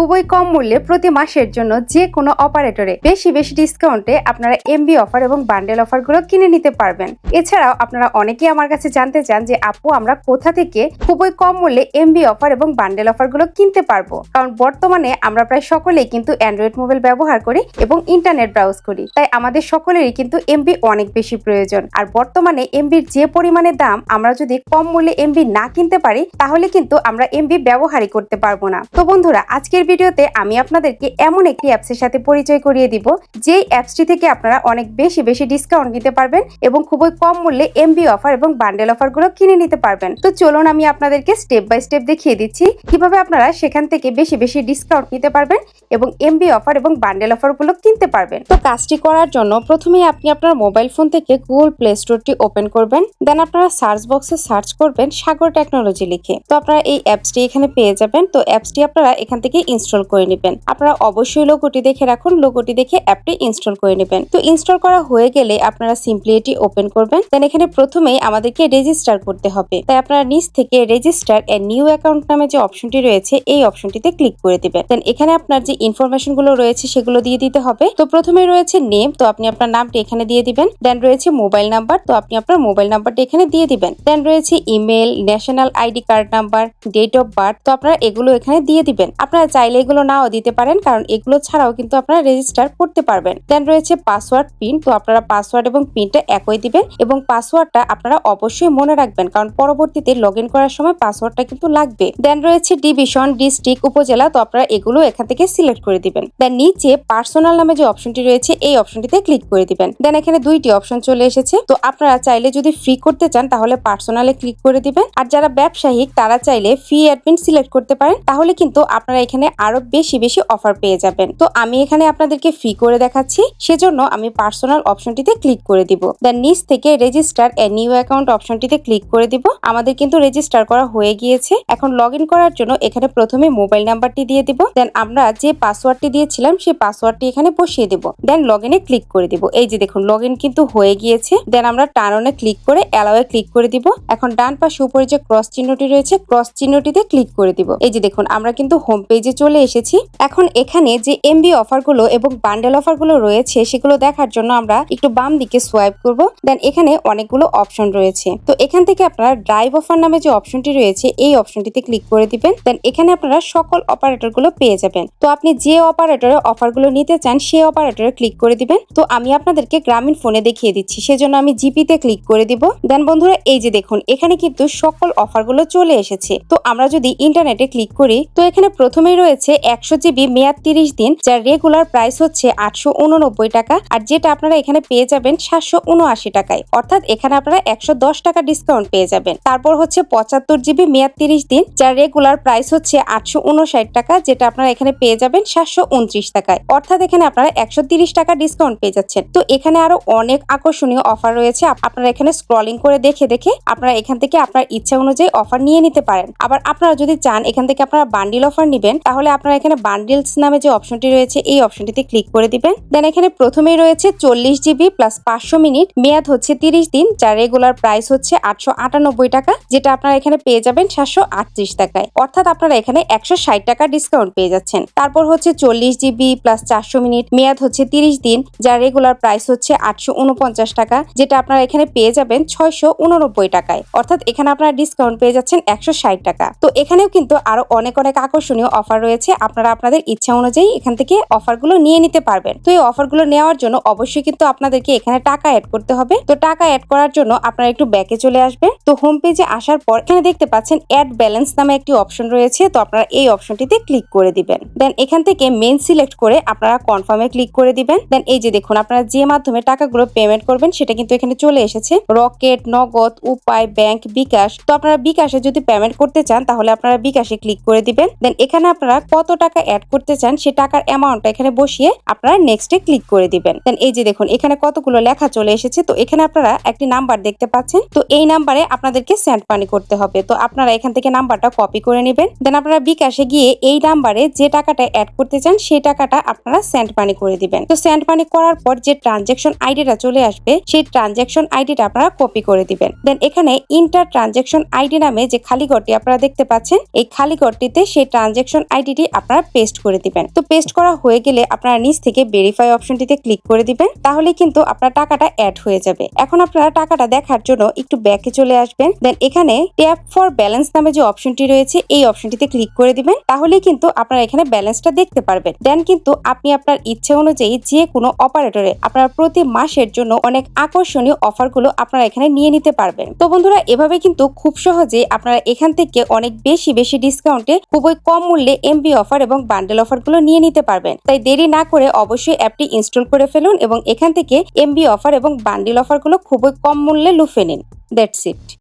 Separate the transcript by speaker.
Speaker 1: খুবই কম মূল্যে প্রতি মাসের জন্য যে কোনো অপারেটরে বেশি বেশি ডিসকাউন্টে আপনারা এমবি অফার এবং বান্ডেল অফারগুলো কিনে নিতে পারবেন। এছাড়াও আপনারা অনেকেই আমার কাছে জানতে চান যে, আপু, আমরা কোথা থেকে খুবই কম মূল্যে এমবি অফার এবং বান্ডেল অফারগুলো কিনতে পারব? কারণ বর্তমানে আমরা প্রায় সকলেই কিন্তু অ্যান্ড্রয়েড মোবাইল ব্যবহার করি এবং ইন্টারনেট ব্রাউজ করি। তাই আমাদের সকলেরই কিন্তু এমবি অনেক বেশি প্রয়োজন। আর বর্তমানে এমবির যে পরিমাণে দাম আমরা যদি কম মূল্যে এমবি না কিনতে পারি, তাহলে কিন্তু আমরা এমবি ব্যবহারই করতে পারব না। তো বন্ধুরা, আজকের ভিডিওতে আমি আপনাদেরকে এমন একটি অ্যাপসের সাথে পরিচয় করিয়ে দিব, যেই অ্যাপসটি থেকে আপনারা অনেক বেশি বেশি ডিসকাউন্ট নিতে পারবেন এবং খুবই কম মূল্যে এমবি অফার এবং বান্ডেল অফারগুলো কিনে নিতে পারবেন। তো চলুন আমি আপনাদেরকে স্টেপ বাই স্টেপ দেখিয়ে দিচ্ছি, কীভাবে আপনারা সেখান থেকে বেশি বেশি ডিসকাউন্ট নিতে পারবেন এবং এমবি অফার এবং বান্ডেল অফারগুলো কিনতে পারবেন। তো কাজটি করার জন্য প্রথমেই আপনি আপনার মোবাইল ফোন থেকে গুগল প্লে স্টোরটি ওপেন করবেন দেন আপনারা সার্চ বক্সে সার্চ করবেন সাগর টেকনোলজি লিখে। তো আপনারা এই অ্যাপসটি এখানে পেয়ে যাবেন, তো অ্যাপসটি আপনারা এখান থেকে ইনস্টল করে নেবেন। আপনারা অবশ্যই লোগোটি দেখে রাখুন। লোগোটি দেখে অ্যাপটি ইনস্টল করে নেবেন। তো ইনস্টল করা হয়ে গেলে আপনারা সিম্পলি এটি ওপেন করবেন। দেন এখানে প্রথমেই আমাদেরকে রেজিস্টার করতে হবে। তাই আপনারা নিচ থেকে রেজিস্টার এ নিউ অ্যাকাউন্ট নামে যে অপশনটি রয়েছে, এই অপশনটিতে ক্লিক করে দিবেন। দেন এখানে আপনার যে ইনফরমেশনগুলো রয়েছে, সেগুলো দিয়ে দিতে হবে। তো প্রথমে রয়েছে নেম তো আপনি আপনার নামটি এখানে দিয়ে দিবেন। দেন রয়েছে মোবাইল নাম্বার তো আপনি আপনার মোবাইল নাম্বারটি এখানে দিয়ে দিবেন। দেন রয়েছে email national ID card number date of birth তো আপনারা এগুলো এখানে দিয়ে দিবেন। আপনারা চাইলে এগুলো নাও দিতে পারেন, কারণ এগুলো ছাড়াও কিন্তু আপনারা রেজিস্টার করতে পারবেন। দেন রয়েছে পাসওয়ার্ড পিন তো আপনারা পাসওয়ার্ড এবং পিনটা একই দিবেন এবং পাসওয়ার্ডটা আপনারা অবশ্যই মনে রাখবেন, কারণ পরবর্তীতে লগ করার সময় পাসওয়ার্ডটা কিন্তু লাগবে। দেন রয়েছে ডিভিশন ডিস্ট্রিক্ট উপজেলা, তো আপনারা এগুলো এখান থেকে সিলেক্ট করে দিবেন। দেন নিচে পার্সোনাল নামে যে অপশনটি রয়েছে, এই অপশনটিতে ক্লিক করে দিবেন। দেন এখানে দুইটি অপশন চলে এসেছে, তো আপনারা চাইলে যদি ফ্রি করতে চান, তাহলে পার্সোনালে ক্লিক করে দিবেন। আর যারা ব্যবসায়িক, তারা চাইলে ফ্রি অ্যাডমিন সিলেক্ট করতে পারেন, তাহলে কিন্তু আপনারা এখানে আরও বেশি বেশি অফার পেয়ে যাবেন। তো আমি এখানে আপনাদেরকে ফ্রি করে দেখাচ্ছি। সেজন্য আমি পার্সোনাল অপশনটিতে ক্লিক করে দিব। দেন নিচ থেকে রেজিস্টার এ নিউ অ্যাকাউন্ট অপশনটিতে ক্লিক করে দিব। আমাদের কিন্তু রেজিস্টার করা হয়ে গিয়েছে। এখন লগ করার জন্য এখানে প্রথমে মোবাইল নাম্বারটি দিয়ে দিব। দেন আমরা যে পাসওয়ার্ডটি দিয়েছিলাম, সেই পাসওয়ার্ডটি এখানে বসিয়ে দিব। দেন লগ ক্লিক করে দিব। এই যে দেখুন লগ কিন্তু হয়ে গিয়েছে। দেন আমরা টার্ন ক্লিক করে অ্যালাওয়ে ক্লিক করে দিব। এখন ডান পাশে উপরে যে ক্রস চিহ্নটি রয়েছে ক্রস চিহ্নটিতে ক্লিক করে দিব। এই যে দেখুন, আমরা কিন্তু হোম পেজে চলে এসেছি। এখন এখানে যে এমবি অফারগুলো এবং বান্ডেল অফারগুলো রয়েছে, সেগুলো দেখার জন্য আমরা একটু বাম দিকে সোয়াইপ করব। দেন এখানে অনেকগুলো অপশন রয়েছে। তো এখান থেকে আপনারা ড্রাইভ অফার নামে যে অপশনটি রয়েছে, এই অপশনটিতে ক্লিক করে দিবেন। দেন এখানে আপনারা সকল অপারেটরগুলো পেয়ে যাবেন। তো আপনি যে অপারেটরে অফারগুলো নিতে চান, সেই অপারেটরে ক্লিক করে দিবেন। তো আমি আপনাদেরকে গ্রামীণ ফোনে দেখিয়ে দিচ্ছি, সেজন্য আমি জিপিতে ক্লিক করে দিব। দেন বন্ধুরা, এই যে দেখুন, এখানে কিন্তু সকল অফারগুলো চলে এসেছে। তো আমরা যদি ইন্টারনেটে ক্লিক করি, তো এখানে প্রথমেই রয়েছে একশো জিবি মেয়াদ তিরিশ দিন, যার রেগুলার প্রাইস হচ্ছে আটশো উননব্বই টাকা, আর যেটা আপনারা এখানে পেয়ে যাবেন সাতশো উনআশি টাকায়। অর্থাৎ এখানে আপনারা একশো দশ টাকা ডিসকাউন্ট পেয়ে যাবেন। তারপর হচ্ছে পঁচাত্তর জিবি মেয়াদ তিরিশ দিন, যার রেগুলার প্রাইস হচ্ছে আটশো উনষাট টাকা, যেটা আপনারা এখানে পেয়ে যাবেন সাতশো উনত্রিশ টাকায়। অর্থাৎ এখানে আপনারা একশো টাকা ডিসকাউন্ট পেয়ে যাচ্ছেন। তো এখানে আরও অনেক আকর্ষণীয় অফার রয়েছে আপনারা এখানে স্ক্রলিং করে দেখে দেখে আপনারা এখান থেকে আপনার ইচ্ছা অনুযায়ী অফার নিয়ে নিতে পারেন। আবার আপনারা যদি চান এখান থেকে আপনারা বান্ডিল অফার নিবেন, তাহলে আপনারা এখানে বান্ডিলস নামে যে অপশনটি রয়েছে, এই অপশনটিতে ক্লিক করে দিবেন। দেন এখানে প্রথমেই রয়েছে চল্লিশ জিবি প্লাস পাঁচশো মিনিট। মেয়াদ হচ্ছে তিরিশ দিন, যার রেগুলার প্রাইস হচ্ছে আটশো আটানব্বই টাকা, যেটা আপনারা এখানে পেয়ে যাবেন সাতশো আটত্রিশ টাকায়। অর্থাৎ আপনারা এখানে একশো ষাট টাকা ডিসকাউন্ট পেয়ে যাচ্ছেন। তারপর হচ্ছে চল্লিশ জিবি প্লাস চারশো মিনিট। মেয়াদ হচ্ছে তিরিশ দিন, যার রেগুলার প্রাইস হচ্ছে আটশো উনপঞ্চাশ টাকা, যেটা আপনারা এখানে পেয়ে যাবেন ছয়শো উননব্বই টাকায়। অর্থাৎ এখানে আপনারা ডিসকাউন্ট পেয়ে যাচ্ছেন একশো ষাট টাকা। তো এখানেও কিন্তু আরও অনেক অনেক আকর্ষণীয় অফার রয়েছে। আপনারা আপনাদের ইচ্ছা অনুযায়ী এখান থেকে অফারগুলো নিয়ে নিতে পারবেন। তো এই অফারগুলো নেওয়ার জন্য অবশ্যই কিন্তু আপনাদেরকে এখানে টাকা অ্যাড করতে হবে। তো টাকা অ্যাড করার জন্য আপনারা একটু ব্যাকে চলে আসবেন। তো হোম পেজে আসার পর এখানে দেখতে পাচ্ছেন অ্যাড ব্যালেন্স নামে একটি অপশন রয়েছে। তো আপনারা এই অপশনটিতে ক্লিক করে দিবেন। দেন এখান থেকে মেন সিলেক্ট করে আপনারা কনফার্মে ক্লিক করে দিবেন। দেন এই যে দেখুন, আপনারা যে মাধ্যমে টাকাগুলো পেমেন্ট করবেন, সেটা কিন্তু এখানে চলে এসেছে। রকেট নগদ, উপায় ব্যাংক বিকাশ। তো আপনারা বিকাশে যদি পেমেন্ট করতে চান, তাহলে আপনারা বিকাশে ক্লিক করে দিবেন। দেন এখানে আপনারা কত টাকা অ্যাড করতে চান সে টাকার অ্যামাউন্টটা এখানে বসিয়ে আপনারা নেক্সটে ক্লিক করে দিবেন। দেন এই যে দেখুন, এখানে কতগুলো লেখা চলে এসেছে। তো এখানে আপনারা একটি নাম্বার দেখতে পাচ্ছেন। তো এই নাম্বারে আপনাদেরকে সেন্ড মানি করতে হবে। তো আপনারা এখান থেকে নাম্বারটা কপি করে নেবেন। দেন আপনারা বিকাশে গিয়ে এই নাম্বারে যে টাকাটা অ্যাড করতে চান সেই টাকাটা আপনারা সেন্ড মানি করে দিবেন। তো সেন্ড মানি করার পর যে ট্রানজেকশন আইডিটা চলে আসবে, সেই ট্রানজেকশন আইডিটা আপনারা কপি করে দিবেন। দেন এখানে ইন্টার ট্রানজেকশন আইডি নামে যে খালি ঘরটি আপনারা দেখতে পাচ্ছেন, এই খালি ঘরটিতে সেই ট্রানজেকশন আইডি আইডিটি আপনারা পেস্ট করে দিবেন। তো পেস্ট করা হয়ে গেলে আপনারা নিচ থেকে ভেরিফাই অপশনটিতে ক্লিক করে দিবেন, তাহলে কিন্তু আপনার টাকাটা অ্যাড হয়ে যাবে। এখন আপনারা টাকাটা দেখার জন্য একটু ব্যাকে চলে আসবেন। দেন এখানে ট্যাপ ফর ব্যালেন্স নামে যে অপশনটি রয়েছে, এই অপশনটিতে ক্লিক করে দিবেন। তাহলে কিন্তু আপনারা এখানে ব্যালেন্সটা দেখতে পারবেন। দেন কিন্তু আপনি আপনার ইচ্ছে অনুযায়ী যে কোনো অপারেটরে আপনারা প্রতি মাসের জন্য অনেক আকর্ষণীয় অফারগুলো আপনারা এখানে নিয়ে নিতে পারবেন। তো বন্ধুরা, এভাবে কিন্তু খুব সহজে আপনারা এখান থেকে অনেক বেশি বেশি ডিসকাউন্টে খুবই কম মূল্যে এমবি অফার এবং বান্ডেল অফারগুলো নিয়ে নিতে পারবেন। তাই দেরি না করে অবশ্যই অ্যাপটি ইনস্টল করে ফেলুন এবং এখান থেকে এমবি অফার এবং বান্ডেল অফারগুলো খুবই কম মূল্যে লুফে নিন। That's it